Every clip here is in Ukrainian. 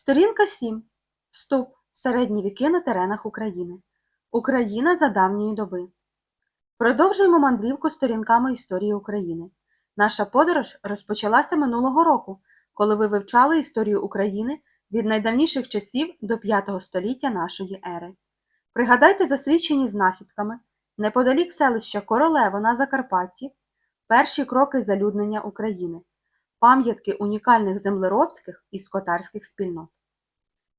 Сторінка 7. Вступ. Середні віки на теренах України. Україна за давньої доби. Продовжуємо мандрівку сторінками історії України. Наша подорож розпочалася минулого року, коли ви вивчали історію України від найдавніших часів до 5 століття нашої ери. Пригадайте засвідчені знахідками неподалік селища Королево на Закарпатті перші кроки залюднення України, пам'ятки унікальних землеробських і скотарських спільнот.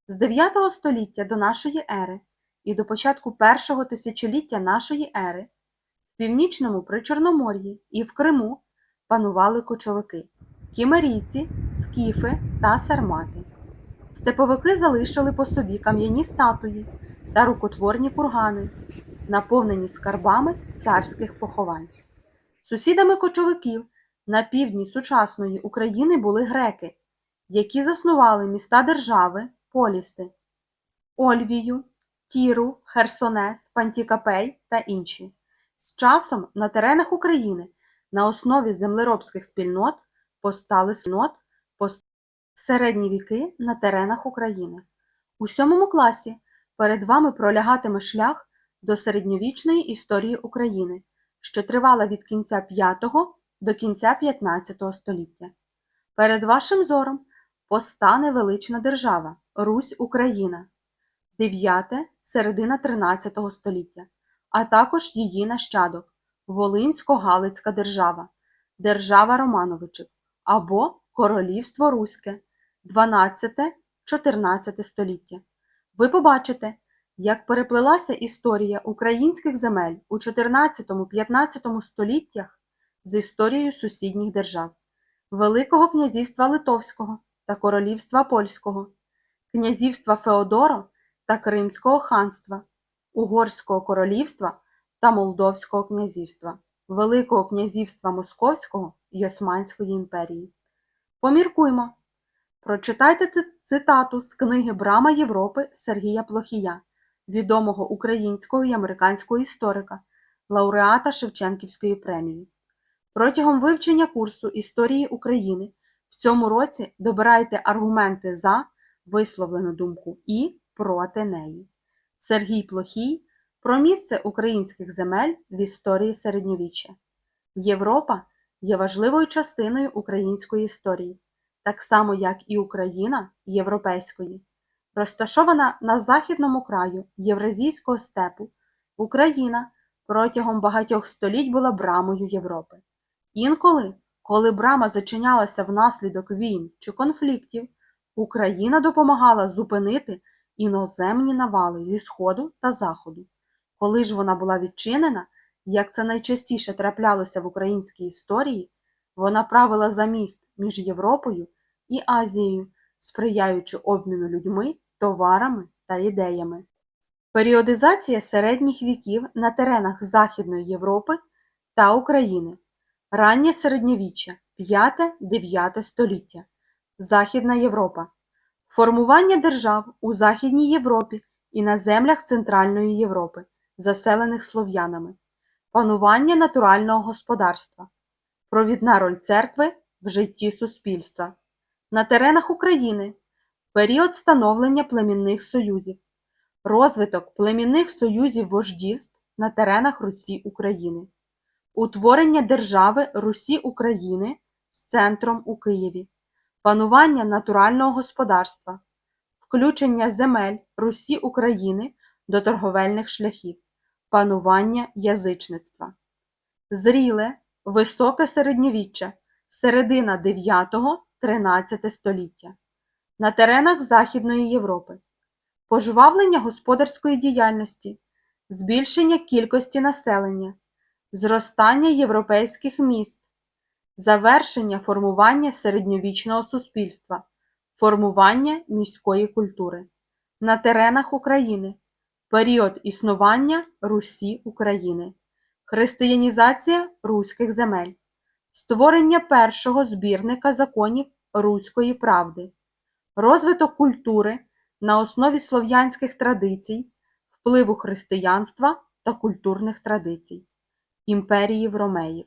З 9 століття до нашої ери і до початку першого тисячоліття нашої ери в північному Причорномор'ї і в Криму панували кочовики кімерійці, скіфи та сармати. Степовики залишили по собі кам'яні статуї та рукотворні кургани, наповнені скарбами царських поховань. Сусідами кочовиків на півдні сучасної України були греки, які заснували міста держави, поліси Ольвію, Тіру, Херсонес, Пантікапей та інші. З часом на теренах України на основі землеробських спільнот постали спільнот пос- середні віки на теренах України. У сьомому класі перед вами пролягатиме шлях до середньовічної історії України, що тривала від кінця 5 до кінця 15 століття. Перед вашим зором постане велична держава Русь Україна, 9 середина 13 століття, а також її нащадок Волинсько-Галицька держава, держава Романовичів або Королівство Руське 12-14 століття. Ви побачите, як переплелася історія українських земель у 14-15 століттях з історією сусідніх держав Великого князівства Литовського та Королівства Польського, князівства Феодоро та Кримського ханства, Угорського королівства та Молдовського князівства, Великого князівства Московського і Османської імперії. Поміркуймо. Прочитайте цитату з книги Брама Європи Сергія Плохія, відомого українського і американського історика, лауреата Шевченківської премії. Протягом вивчення курсу історії України в цьому році добирайте аргументи за висловлену думку і проти неї. Сергій Плохій про місце українських земель в історії середньовіччя. Європа є важливою частиною української історії, так само як і Україна європейської. Розташована на західному краю Євразійського степу, Україна протягом багатьох століть була брамою Європи. Інколи, коли брама зачинялася внаслідок війн чи конфліктів, Україна допомагала зупинити іноземні навали зі сходу та заходу. Коли ж вона була відчинена, як це найчастіше траплялося в українській історії, вона правила за міст між Європою і Азією, сприяючи обміну людьми, товарами та ідеями. Періодизація середніх віків на теренах Західної Європи та України. Раннє середньовіччя 5-9 століття. Західна Європа. Формування держав у Західній Європі і на землях Центральної Європи, заселених слов'янами. Панування натурального господарства. Провідна роль церкви в житті суспільства. На теренах України. Період становлення племінних союзів. Розвиток племінних союзів вождівств на теренах Русі України. Утворення держави Русі України з центром у Києві. Панування натурального господарства. Включення земель Русі України до торговельних шляхів. Панування язичництва. Зріле, високе середньовіччя, середина 9-13 століття. На теренах Західної Європи. Пожвавлення господарської діяльності, збільшення кількості населення, зростання європейських міст, завершення формування середньовічного суспільства, формування міської культури. На теренах України. Період існування Русі України. Християнізація руських земель. Створення першого збірника законів Руської правди. Розвиток культури на основі слов'янських традицій, впливу християнства та культурних традицій. Імперії Вромеїв.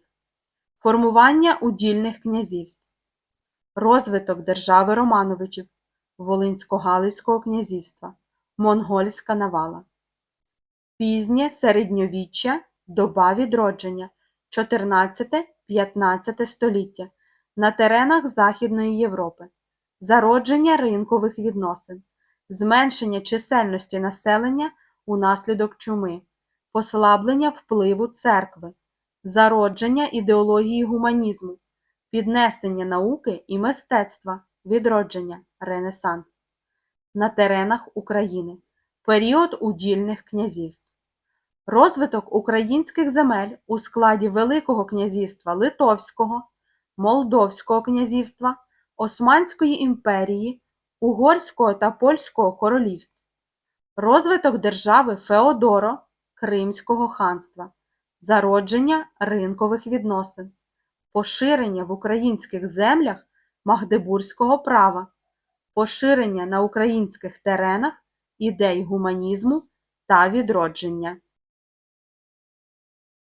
Формування удільних князівств. Розвиток держави Романовичів. Волинсько-Галицького князівства, монгольська навала. Пізнє середньовіччя, доба відродження, 14-15 століття на теренах Західної Європи, зародження ринкових відносин, зменшення чисельності населення унаслідок чуми, послаблення впливу церкви, зародження ідеології гуманізму, піднесення науки і мистецтва, відродження, Ренесанс. На теренах України період удільних князівств. Розвиток українських земель у складі Великого князівства Литовського, Молдовського князівства, Османської імперії, Угорського та Польського королівств. Розвиток держави Феодоро, Кримського ханства, зародження ринкових відносин, поширення в українських землях Магдебурзького права, поширення на українських теренах ідей гуманізму та відродження.